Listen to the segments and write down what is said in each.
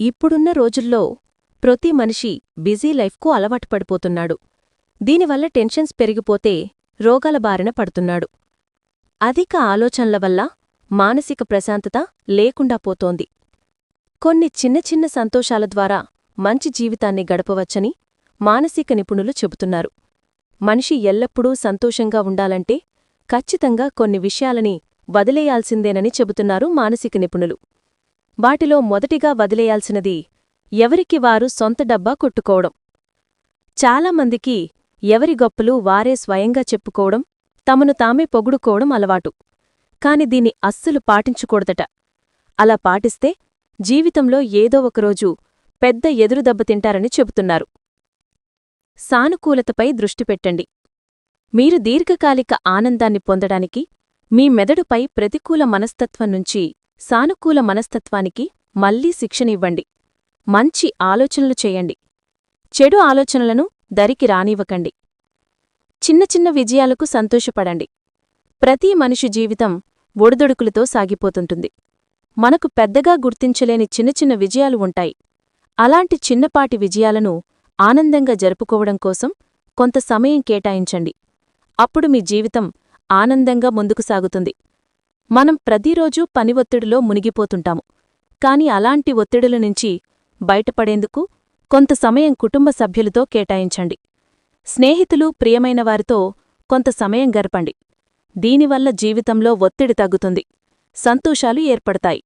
ఇప్పుడున్న రోజుల్లో ప్రతి మనిషి బిజీ లైఫ్కు అలవాటు పడిపోతున్నాడు. దీనివల్ల టెన్షన్స్ పెరిగిపోతే రోగాల బారిన పడుతున్నాడు. అధిక ఆలోచనల వల్ల మానసిక ప్రశాంతత లేకుండా పోతోంది. కొన్ని చిన్న చిన్న సంతోషాల ద్వారా మంచి జీవితాన్ని గడపవచ్చని మానసిక నిపుణులు చెబుతున్నారు. మనిషి ఎల్లప్పుడూ సంతోషంగా ఉండాలంటే ఖచ్చితంగా కొన్ని విషయాలని వదిలేయాల్సిందేనని చెబుతున్నారు మానసిక నిపుణులు. వాటిలో మొదటిగా వదిలేయాల్సినది ఎవరికి వారు సొంత డబ్బా కొట్టుకోవడం. చాలామందికి ఎవరి గొప్పలు వారే స్వయంగా చెప్పుకోవడం తమను తామే పొగుడుకోవడం అలవాటు. కాని దీన్ని అస్సలు పాటించకూడదట. అలా పాటిస్తే జీవితంలో ఏదో ఒకరోజు పెద్ద ఎదురుదెబ్బతింటారని చెబుతున్నారు. సానుకూలతపై దృష్టి పెట్టండి. మీరు దీర్ఘకాలిక ఆనందాన్ని పొందడానికి మీ మెదడుపై ప్రతికూల మనస్తత్వం నుంచి సానుకూల మనస్తత్వానికి మళ్ళీ శిక్షనివ్వండి. మంచి ఆలోచనలు చేయండి. చెడు ఆలోచనలను దరికి రానివ్వకండి. చిన్న చిన్న విజయాలకు సంతోషపడండి. ప్రతి మనిషి జీవితం ఒడిదొడుకులతో సాగిపోతుంటుంది. మనకు పెద్దగా గుర్తించలేని చిన్న చిన్న విజయాలు ఉంటాయి. అలాంటి చిన్నపాటి విజయాలను ఆనందంగా జరుపుకోవడం కోసం కొంత సమయం కేటాయించండి. అప్పుడు మీ జీవితం ఆనందంగా ముందుకు సాగుతుంది. మనం ప్రతిరోజూ పని ఒత్తిడిలో మునిగిపోతుంటాము. కాని అలాంటి ఒత్తిడుల నుంచి బయటపడేందుకు కొంత సమయం కుటుంబ సభ్యులతో కేటాయించండి. స్నేహితులు ప్రియమైన వారితో కొంత సమయం గరపండి దీనివల్ల జీవితంలో ఒత్తిడి తగ్గుతుంది. సంతోషాలు ఏర్పడతాయి.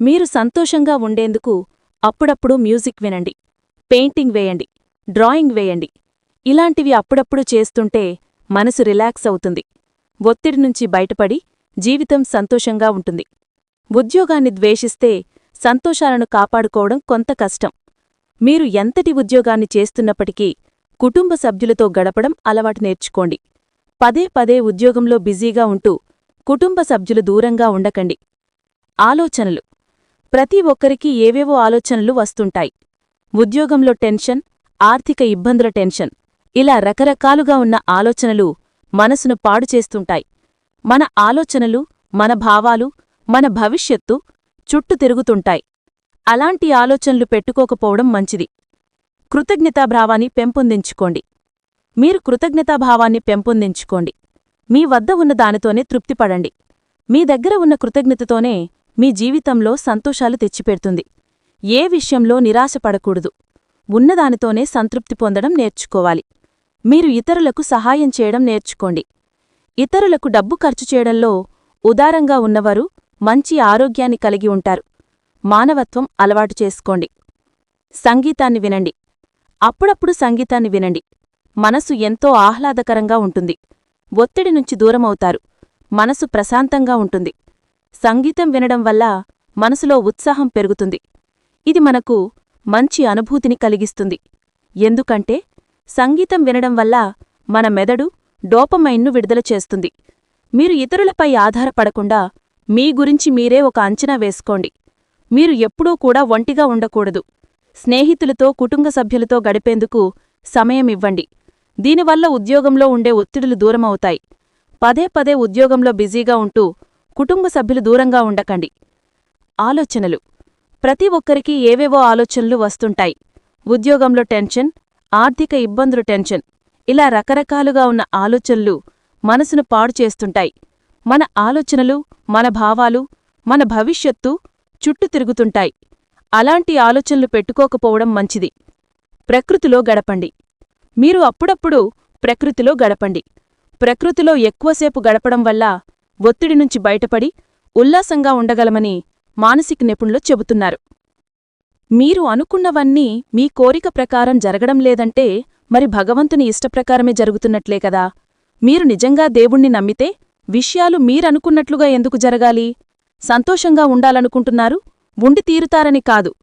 మీరు సంతోషంగా ఉండేందుకు అప్పుడప్పుడు మ్యూజిక్ వినండి. పెయింటింగ్ వేయండి. డ్రాయింగ్ వేయండి. ఇలాంటివి అప్పుడప్పుడు చేస్తుంటే మనసు రిలాక్స్ అవుతుంది. ఒత్తిడి నుంచి బయటపడి జీవితం సంతోషంగా ఉంటుంది. ఉద్యోగాన్ని ద్వేషిస్తే సంతోషాలను కాపాడుకోవడం కొంత కష్టం. మీరు ఎంతటి ఉద్యోగాన్ని చేస్తున్నప్పటికీ కుటుంబ సభ్యులతో గడపడం అలవాటు నేర్చుకోండి. పదే పదే ఉద్యోగంలో బిజీగా ఉంటూ కుటుంబ సభ్యులు దూరంగా ఉండకండి. ఆలోచనలు. ప్రతి ఒక్కరికీ ఏవేవో ఆలోచనలు వస్తుంటాయి. ఉద్యోగంలో టెన్షన్ ఆర్థిక ఇబ్బందుల టెన్షన్ ఇలా రకరకాలుగా ఉన్న ఆలోచనలు మనసును పాడు చేస్తుంటాయి. మన ఆలోచనలు మన భావాలు మన భవిష్యత్తు చుట్టు తిరుగుతుంటాయి. అలాంటి ఆలోచనలు పెట్టుకోకపోవడం మంచిది. కృతజ్ఞతాభావాన్ని పెంపొందించుకోండి. మీరు కృతజ్ఞతాభావాన్ని పెంపొందించుకోండి. మీ వద్ద ఉన్న దానితోనే తృప్తిపడండి. మీ దగ్గర ఉన్న కృతజ్ఞతతోనే మీ జీవితంలో సంతోషాలు తెచ్చిపెడుతుంది. ఏ విషయంలో నిరాశపడకూడదు. ఉన్నదానితోనే సంతృప్తి పొందడం నేర్చుకోవాలి. మీరు ఇతరులకు సహాయం చేయడం నేర్చుకోండి. ఇతరులకు డబ్బు ఖర్చు చేయడంలో ఉదారంగా ఉన్నవారు మంచి ఆరోగ్యాన్ని కలిగి ఉంటారు. మానవత్వం అలవాటు చేసుకోండి. సంగీతాన్ని వినండి. అప్పుడప్పుడు సంగీతాన్ని వినండి. మనసు ఎంతో ఆహ్లాదకరంగా ఉంటుంది. ఒత్తిడి నుంచి దూరమవుతారు. మనసు ప్రశాంతంగా ఉంటుంది. సంగీతం వినడం వల్ల మనసులో ఉత్సాహం పెరుగుతుంది. ఇది మనకు మంచి అనుభూతిని కలిగిస్తుంది. ఎందుకంటే సంగీతం వినడం వల్ల మన మెదడు డోపమైన్ను విడుదల చేస్తుంది. మీరు ఇతరులపై ఆధారపడకుండా మీ గురించి మీరే ఒక అంచనా వేసుకోండి. మీరు ఎప్పుడూ కూడా ఒంటిగా ఉండకూడదు. స్నేహితులతో కుటుంబ సభ్యులతో గడిపేందుకు సమయమివ్వండి దీనివల్ల ఉద్యోగంలో ఉండే ఒత్తిడులు దూరమవుతాయి. పదే పదే ఉద్యోగంలో బిజీగా ఉంటూ కుటుంబ సభ్యులు దూరంగా ఉండకండి. ఆలోచనలు. ప్రతి ఒక్కరికీ ఏవేవో ఆలోచనలు వస్తుంటాయి. ఉద్యోగంలో టెన్షన్ ఆర్థిక ఇబ్బందులు టెన్షన్. ఇలా రకరకాలుగా ఉన్న ఆలోచనలు మనసును పాడు చేస్తుంటాయి. మన ఆలోచనలు మన భావాలు మన భవిష్యత్తు చుట్టు తిరుగుతుంటాయి. అలాంటి ఆలోచనలు పెట్టుకోకపోవడం మంచిది. ప్రకృతిలో గడపండి. మీరు అప్పుడప్పుడు ప్రకృతిలో గడపండి. ప్రకృతిలో ఎక్కువసేపు గడపడం వల్ల ఒత్తిడి నుంచి బయటపడి ఉల్లాసంగా ఉండగలమని మానసిక నిపుణులు చెబుతున్నారు. మీరు అనుకున్నవన్నీ మీ కోరిక ప్రకారం జరగడం లేదంటే మరి భగవంతుని ఇష్టప్రకారమే జరుగుతున్నట్లే కదా? మీరు నిజంగా దేవుణ్ణి నమ్మితే విషయాలు మీరనుకున్నట్లుగా ఎందుకు జరగాలి? సంతోషంగా ఉండాలనుకుంటున్నారు? ఉండి తీరుతారని కాదు.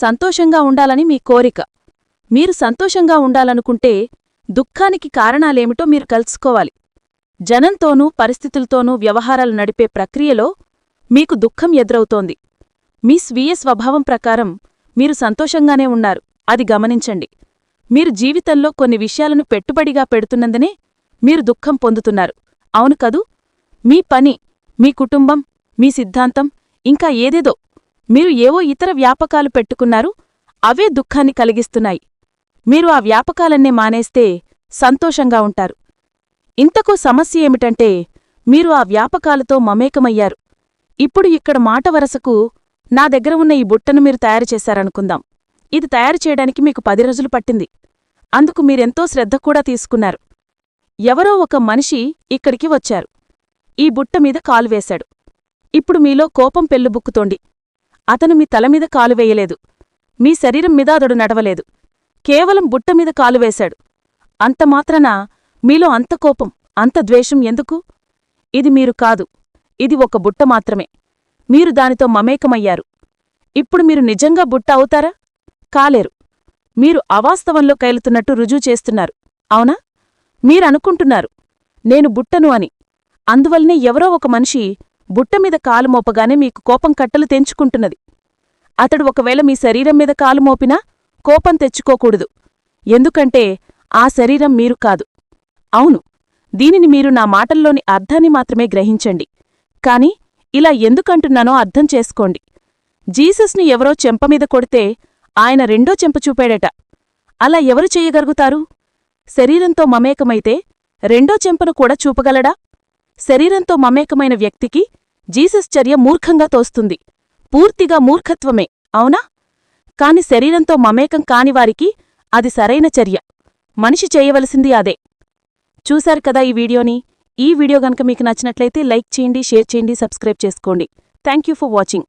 సంతోషంగా ఉండాలని మీ కోరిక. మీరు సంతోషంగా ఉండాలనుకుంటే దుఃఖానికి కారణాలేమిటో మీరు కలుసుకోవాలి. జనంతోనూ పరిస్థితులతోనూ వ్యవహారాలు నడిపే ప్రక్రియలో మీకు దుఃఖం ఎదురవుతోంది. మీ స్వీయ స్వభావం ప్రకారం మీరు సంతోషంగానే ఉన్నారు. అది గమనించండి. మీరు జీవితంలో కొన్ని విషయాలను పెట్టుబడిగా పెడుతున్నందునే మీరు దుఃఖం పొందుతున్నారు. అవును కదూ? మీ పని మీ కుటుంబం మీ సిద్ధాంతం ఇంకా ఏదేదో మీరు ఏవో ఇతర వ్యాపకాలు పెట్టుకున్నారు అవే దుఃఖాన్ని కలిగిస్తున్నాయి. మీరు ఆ వ్యాపకాలన్నే మానేస్తే సంతోషంగా ఉంటారు. ఇంతకు సమస్య ఏమిటంటే మీరు ఆ వ్యాపకాలతో మమేకమయ్యారు. ఇప్పుడు ఇక్కడ మాట వరసకు నా దగ్గర ఉన్న ఈ బుట్టను మీరు తయారు చేశారనుకుందాం. ఇది తయారు చేయడానికి మీకు పది రోజులు పట్టింది. అందుకు మీరెంతో శ్రద్ధ కూడా తీసుకున్నారు. ఎవరో ఒక మనిషి ఇక్కడికి వచ్చారు. ఈ బుట్ట మీద కాలువేశాడు ఇప్పుడు మీలో కోపం పెళ్ళుబుక్కుతోండి అతను మీ తలమీద కాలువేయలేదు మీ శరీరం మీద అతడు నడవలేదు. కేవలం బుట్ట మీద కాలువేశాడు అంతమాత్రన మీలో అంత కోపం అంత ద్వేషం ఎందుకు? ఇది మీరు కాదు. ఇది ఒక బుట్ట మాత్రమే. మీరు దానితో మమేకమయ్యారు. ఇప్పుడు మీరు నిజంగా బుట్ట అవుతారా? కాలేరు. మీరు అవాస్తవంలో కైలుతున్నట్టు రుజువు చేస్తున్నారు. అవునా? మీరనుకుంటున్నారు. నేను బుట్టను అని. అందువల్లనే ఎవరో ఒక మనిషి బుట్టమీద కాలు మోపగానే మీకు కోపం కట్టలు తెంచుకుంటున్నది. అతడు ఒకవేళ మీ శరీరం మీద కాలు మోపినా కోపం తెచ్చుకోకూడదు. ఎందుకంటే ఆ శరీరం మీరు కాదు. అవును దీనిని మీరు నా మాటల్లోని అర్థాన్ని మాత్రమే గ్రహించండి. కాని ఇలా ఎందుకంటున్నానో అర్థం చేసుకోండి. జీసస్ని ఎవరో చెంపమీద కొడితే ఆయన రెండో చెంప చూపాడట. అలా ఎవరు చెయ్యగలుగుతారు శరీరంతో మమేకమైతే రెండో చెంపను కూడా చూపగలడా? శరీరంతో మమేకమైన వ్యక్తికి జీసస్ చర్య మూర్ఖంగా తోస్తుంది. పూర్తిగా మూర్ఖత్వమే అవునా? కాని శరీరంతో మమేకం కానివారికి అది సరైన చర్య. మనిషి చేయవలసింది అదే. చూశారు కదా ఈ వీడియోని? ఈ వీడియో గనక మీకు నచ్చినట్లయితే లైక్ చేయండి షేర్ చేయండి సబ్స్క్రైబ్ చేసుకోండి. Thank you for watching.